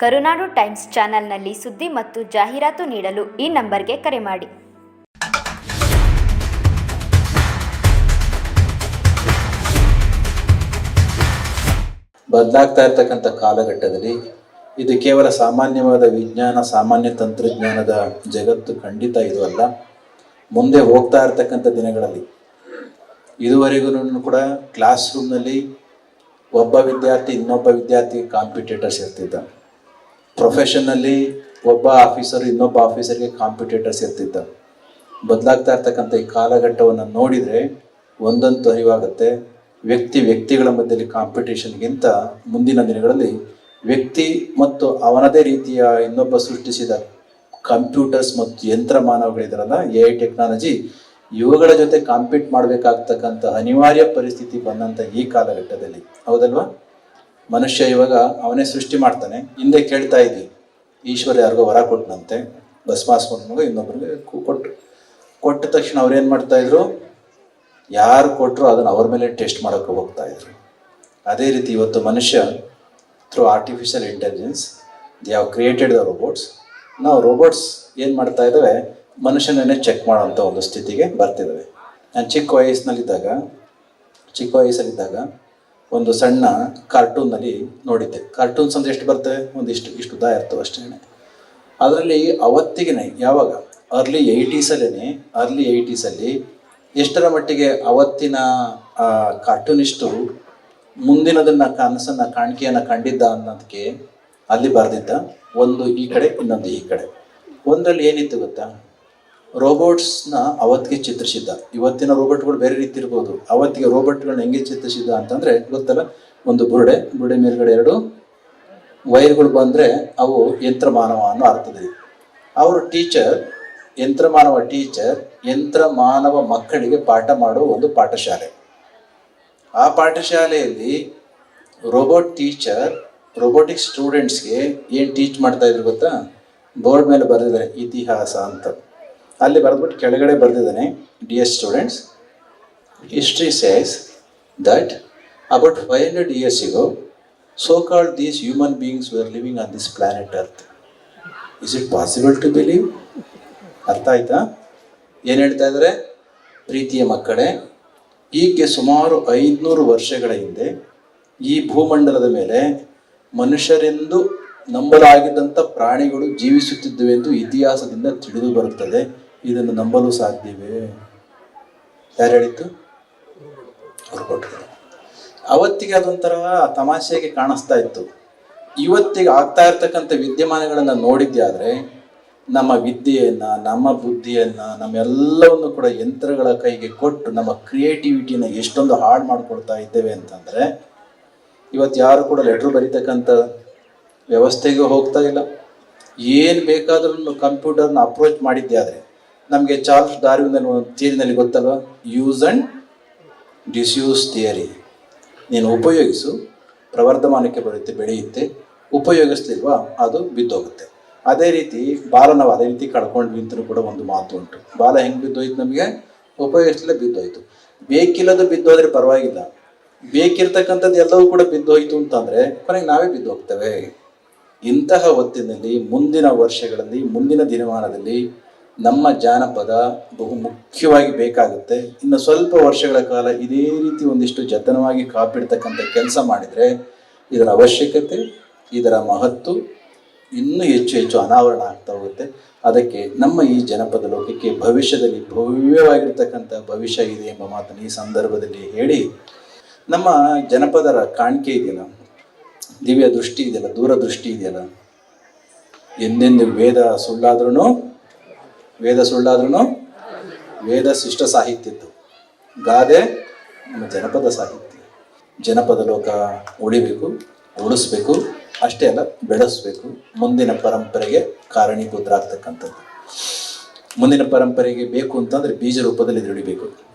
ಕರುನಾಡು times ಚಾನೆಲ್ನಲ್ಲಿ ಸುದ್ದಿ ಮತ್ತು ಜಾಹೀರಾತು ನೀಡಲು ಈ ನಂಬರ್ಗೆ ಕರೆ ಮಾಡಿ. ಬದಲಾಗ್ತಾ ಇರ್ತಕ್ಕಂಥ ಕಾಲಘಟ್ಟದಲ್ಲಿ ಇದು ಕೇವಲ ಸಾಮಾನ್ಯವಾದ ವಿಜ್ಞಾನ, ಸಾಮಾನ್ಯ ತಂತ್ರಜ್ಞಾನದ ಜಗತ್ತು ಖಂಡಿತ ಇದು ಅಲ್ಲ. ಮುಂದೆ ಹೋಗ್ತಾ ಇರ್ತಕ್ಕಂಥ ದಿನಗಳಲ್ಲಿ ಇದುವರೆಗೂ ಕೂಡ ಕ್ಲಾಸ್ ರೂಮ್ನಲ್ಲಿ ಒಬ್ಬ ವಿದ್ಯಾರ್ಥಿ ಇನ್ನೊಬ್ಬ ವಿದ್ಯಾರ್ಥಿ ಕಾಂಪಿಟೇಟರ್ಸ್ ಇರ್ತಿದ್ದ. ಪ್ರೊಫೆಷನ್ನಲ್ಲಿ ಒಬ್ಬ ಆಫೀಸರ್ ಇನ್ನೊಬ್ಬ ಆಫೀಸರ್ಗೆ ಕಾಂಪಿಟೇಟರ್ಸ್ ಇರ್ತಿದ್ದ. ಬದಲಾಗ್ತಾ ಇರ್ತಕ್ಕಂಥ ಈ ಕಾಲಘಟ್ಟವನ್ನು ನೋಡಿದರೆ ಒಂದೊಂದು ಅರಿವಾಗುತ್ತೆ. ವ್ಯಕ್ತಿ ವ್ಯಕ್ತಿಗಳ ಮಧ್ಯದಲ್ಲಿ ಕಾಂಪಿಟೇಷನ್ಗಿಂತ ಮುಂದಿನ ದಿನಗಳಲ್ಲಿ ವ್ಯಕ್ತಿ ಮತ್ತು ಅವನದೇ ರೀತಿಯ ಇನ್ನೊಬ್ಬ ಸೃಷ್ಟಿಸಿದ ಕಂಪ್ಯೂಟರ್ಸ್ ಮತ್ತು ಯಂತ್ರ ಮಾನವಗಳಿದ್ರಲ್ಲ ಎ ಐ ಟೆಕ್ನಾಲಜಿ ಇವುಗಳ ಜೊತೆ ಕಾಂಪೀಟ್ ಮಾಡಬೇಕಾಗ್ತಕ್ಕಂಥ ಅನಿವಾರ್ಯ ಪರಿಸ್ಥಿತಿ ಬಂದಂಥ ಈ ಕಾಲಘಟ್ಟದಲ್ಲಿ. ಹೌದಲ್ವಾ? ಮನುಷ್ಯ ಇವಾಗ ಅವನೇ ಸೃಷ್ಟಿ ಮಾಡ್ತಾನೆ. ಹಿಂದೆ ಕೇಳ್ತಾ ಇದ್ವಿ ಈಶ್ವರ ಯಾರಿಗೋ ವರ ಕೊಟ್ಟನಂತೆ ಭಸ್ಮಾಸ್ಮನಿಗೆ ಇನ್ನೊಬ್ಬರಿಗೆ ಕೊಟ್ಟು ಕೊಟ್ಟ ತಕ್ಷಣ ಅವ್ರೇನು ಏನು ಮಾಡ್ತಾ ಇದ್ರು? ಯಾರು ಕೊಟ್ಟರು ಅದನ್ನು ಅವ್ರ ಮೇಲೆ ಟೆಸ್ಟ್ ಮಾಡೋಕ್ಕೆ ಹೋಗ್ತಾ ಇದ್ರು. ಅದೇ ರೀತಿ ಇವತ್ತು ಮನುಷ್ಯ through artificial intelligence they have created the robots ನಾವು ರೋಬೋಟ್ಸ್ ಏನು ಮಾಡ್ತಾ ಇದ್ದಾವೆ ಮನುಷ್ಯನನ್ನೇ ಚೆಕ್ ಮಾಡೋಂಥ ಒಂದು ಸ್ಥಿತಿಗೆ ಬರ್ತಿದ್ದಾವೆ ನಾನು ಚಿಕ್ಕ ವಯಸ್ಸಿನಲ್ಲಿದ್ದಾಗ, ಚಿಕ್ಕ ವಯಸ್ಸಲ್ಲಿದ್ದಾಗ ಒಂದು ಸಣ್ಣ ಕಾರ್ಟೂನಲ್ಲಿ ನೋಡಿದ್ದೆ. ಕಾರ್ಟೂನ್ಸ್ ಅಂದ್ರೆ ಎಷ್ಟು ಬರ್ತವೆ ಒಂದು ಇಷ್ಟು ಇಷ್ಟು ಉದ್ದ ಇರ್ತವೆ ಅಷ್ಟೇ. ಅದರಲ್ಲಿ ಅವತ್ತಿಗೆನೆ, ಯಾವಾಗ? ಅರ್ಲಿ ಏಯ್ಟೀಸಲ್ಲೇ ಅರ್ಲಿ ಏಯ್ಟೀಸಲ್ಲಿ ಎಷ್ಟರ ಮಟ್ಟಿಗೆ ಅವತ್ತಿನ ಕಾರ್ಟೂನಿಸ್ಟು ಮುಂದಿನದನ್ನ ಕನಸನ್ನ, ಕಾಣಿಕೆಯನ್ನ ಕಂಡಿದ್ದ ಅನ್ನೋದಕ್ಕೆ ಅಲ್ಲಿ ಬರೆದಿದ್ದ. ಒಂದು ಈ ಕಡೆ, ಇನ್ನೊಂದು ಈ ಕಡೆ. ಒಂದರಲ್ಲಿ ಏನಿತ್ತು ಗೊತ್ತಾ? ರೋಬೋಟ್ಸ್ನ ಅವತ್ತಿಗೆ ಚಿತ್ರಿಸಿದ್ದ. ಇವತ್ತಿನ ರೋಬೋಟ್ಗಳು ಬೇರೆ ರೀತಿ ಇರ್ಬೋದು. ಅವತ್ತಿಗೆ ರೋಬೋಟ್ಗಳನ್ನ ಹೆಂಗೆ ಚಿತ್ರಿಸಿದ್ದ ಅಂತಂದ್ರೆ, ಗೊತ್ತಲ್ಲ? ಒಂದು ಬುರುಡೆ ಬುರುಡೆ ಮೇಲ್ಗಡೆ ಎರಡು ವೈರ್ಗಳು ಬಂದ್ರೆ ಅವು ಯಂತ್ರ ಮಾನವ ಅನ್ನೋ ಅರ್ಥದಲ್ಲಿ. ಅವರು ಟೀಚರ್ ಯಂತ್ರ ಮಾನವ ಟೀಚರ್ ಯಂತ್ರ ಮಾನವ ಮಕ್ಕಳಿಗೆ ಪಾಠ ಮಾಡುವ ಒಂದು ಪಾಠಶಾಲೆ. ಆ ಪಾಠಶಾಲೆಯಲ್ಲಿ ರೋಬೋಟ್ ಟೀಚರ್, ರೋಬೋಟಿಕ್ ಸ್ಟೂಡೆಂಟ್ಸ್ಗೆ ಏನು ಟೀಚ್ ಮಾಡ್ತಾ ಇದ್ರು ಗೊತ್ತಾ? ಬೋರ್ಡ್ ಮೇಲೆ ಬರೆದಿದ್ದಾರೆ, ಇತಿಹಾಸ ಅಂತ. ಅಲ್ಲಿ ಬರೆದ್ಬಿಟ್ಟು ಕೆಳಗಡೆ ಬರೆದಿದ್ದಾನೆ these students history says that about five hundred years ago so called these human beings were living on this planet earth is it possible to believe ಅರ್ಥ ಆಯ್ತಾ? ಏನು ಹೇಳ್ತಾ ಇದ್ದಾರೆ ಪ್ರೀತಿಯ ಮಕ್ಕಳೇ ಈಕೆ ಸುಮಾರು ಐದುನೂರು ವರ್ಷಗಳ ಹಿಂದೆ ಈ ಭೂಮಂಡಲದ ಮೇಲೆ ಮನುಷ್ಯರೆಂದು ನಂಬಲಾಗಿದ್ದಂಥ ಪ್ರಾಣಿಗಳು ಜೀವಿಸುತ್ತಿದ್ದವೆಂದು ಇತಿಹಾಸದಿಂದ ತಿಳಿದು ಬರುತ್ತದೆ. ಇದನ್ನು ನಂಬಲು ಸಾಧ್ಯವೇ? ಯಾರು ಹೇಳಿದ್ದು? ಕೊಟ್ಟರು. ಅವತ್ತಿಗೆ ಅದೊಂಥರ ತಮಾಷೆಗೆ ಕಾಣಿಸ್ತಾ ಇತ್ತು. ಇವತ್ತಿಗೆ ಆಗ್ತಾ ಇರ್ತಕ್ಕಂಥ ವಿದ್ಯಮಾನಗಳನ್ನು ನೋಡಿದ್ದೆ ಆದರೆ ನಮ್ಮ ವಿದ್ಯೆಯನ್ನು, ನಮ್ಮ ಬುದ್ಧಿಯನ್ನು, ನಮ್ಮೆಲ್ಲವನ್ನು ಕೂಡ ಯಂತ್ರಗಳ ಕೈಗೆ ಕೊಟ್ಟು ನಮ್ಮ ಕ್ರಿಯೇಟಿವಿಟಿನ ಎಷ್ಟೊಂದು ಹಾಳು ಮಾಡಿಕೊಡ್ತಾ ಇದ್ದೇವೆ ಅಂತಂದರೆ, ಇವತ್ತು ಯಾರು ಕೂಡ ಲೆಟ್ರ್ ಬರೀತಕ್ಕಂಥ ವ್ಯವಸ್ಥೆಗೆ ಹೋಗ್ತಾ ಇಲ್ಲ. ಏನು ಬೇಕಾದ್ರೂ ಕಂಪ್ಯೂಟರ್ನ ಅಪ್ರೋಚ್ ಮಾಡಿದ್ದೆ ಆದರೆ ನಮಗೆ ಚಾರ್ಲ್ಸ್ ಡಾರ್ವಿನ್ ಥಿಯರಿನಲ್ಲಿ ಗೊತ್ತಲ್ವ? Use and disuse theory. ನೀನು ಉಪಯೋಗಿಸು, ಪ್ರವರ್ಧಮಾನಕ್ಕೆ ಬರುತ್ತೆ, ಬೆಳೆಯುತ್ತೆ ಉಪಯೋಗಿಸ್ಲಿಲ್ವಾ ಅದು ಬಿದ್ದೋಗುತ್ತೆ. ಅದೇ ರೀತಿ ಬಾಲ ನಾವು ಅದೇ ರೀತಿ ಕಳ್ಕೊಂಡ್ವಿ ಅಂತಲೂ ಕೂಡ ಒಂದು ಮಾತು ಉಂಟು. ಬಾಲ ಹೆಂಗೆ ಬಿದ್ದೋಯ್ತು ನಮಗೆ? ಉಪಯೋಗಿಸಲೇ ಬಿದ್ದೋಯ್ತು. ಬೇಕಿಲ್ಲದ ಬಿದ್ದೋದ್ರೆ ಪರವಾಗಿಲ್ಲ. ಬೇಕಿರ್ತಕ್ಕಂಥದ್ದು ಎಲ್ಲವೂ ಕೂಡ ಬಿದ್ದೋಯ್ತು ಅಂತಂದರೆ ಕೊನೆಗೆ ನಾವೇ ಬಿದ್ದು ಹೋಗ್ತೇವೆ ಇಂತಹ ಹೊತ್ತಿನಲ್ಲಿ, ಮುಂದಿನ ವರ್ಷಗಳಲ್ಲಿ, ಮುಂದಿನ ದಿನಮಾನದಲ್ಲಿ ನಮ್ಮ ಜಾನಪದ ಬಹು ಮುಖ್ಯವಾಗಿ ಬೇಕಾಗುತ್ತೆ. ಇನ್ನು ಸ್ವಲ್ಪ ವರ್ಷಗಳ ಕಾಲ ಇದೇ ರೀತಿ ಒಂದಿಷ್ಟು ಜತನವಾಗಿ ಕಾಪಿಡ್ತಕ್ಕಂಥ ಕೆಲಸ ಮಾಡಿದರೆ ಇದರ ಅವಶ್ಯಕತೆ, ಇದರ ಮಹತ್ವ ಇನ್ನೂ ಹೆಚ್ಚು ಹೆಚ್ಚು ಅನಾವರಣ ಆಗ್ತಾ ಹೋಗುತ್ತೆ. ಅದಕ್ಕೆ ನಮ್ಮ ಈ ಜನಪದ ಲೋಕಕ್ಕೆ ಭವಿಷ್ಯದಲ್ಲಿ ಭವ್ಯವಾಗಿರ್ತಕ್ಕಂಥ ಭವಿಷ್ಯ ಇದೆ ಎಂಬ ಮಾತನ್ನು ಈ ಸಂದರ್ಭದಲ್ಲಿ ಹೇಳಿ ನಮ್ಮ ಜನಪದರ ಕಾಣಿಕೆ ಇದೆಯಲ್ಲ, ದಿವ್ಯ ದೃಷ್ಟಿ ಇದೆಯಲ್ಲ, ದೂರದೃಷ್ಟಿ ಇದೆಯಲ್ಲ, ಎಂದೆಂದು ವೇದ ಸುಳ್ಳಾದ್ರೂ ವೇದ ಸುಳ್ಳಾದ್ರೂ ವೇದ ಶಿಷ್ಟ ಸಾಹಿತ್ಯದ್ದು. ಗಾದೆ ನಮ್ಮ ಜನಪದ ಸಾಹಿತ್ಯ. ಜನಪದ ಲೋಕ ಉಳಿಬೇಕು, ಉಳಿಸ್ಬೇಕು, ಅಷ್ಟೇ ಅಲ್ಲ ಬೆಳೆಸ್ಬೇಕು. ಮುಂದಿನ ಪರಂಪರೆಗೆ ಕಾರಣೀಭೂತರಾಗ್ತಕ್ಕಂಥದ್ದು. ಮುಂದಿನ ಪರಂಪರೆಗೆ ಬೇಕು ಅಂತಂದ್ರೆ ಬೀಜ ರೂಪದಲ್ಲಿ ಇದು ಉಳಿಬೇಕು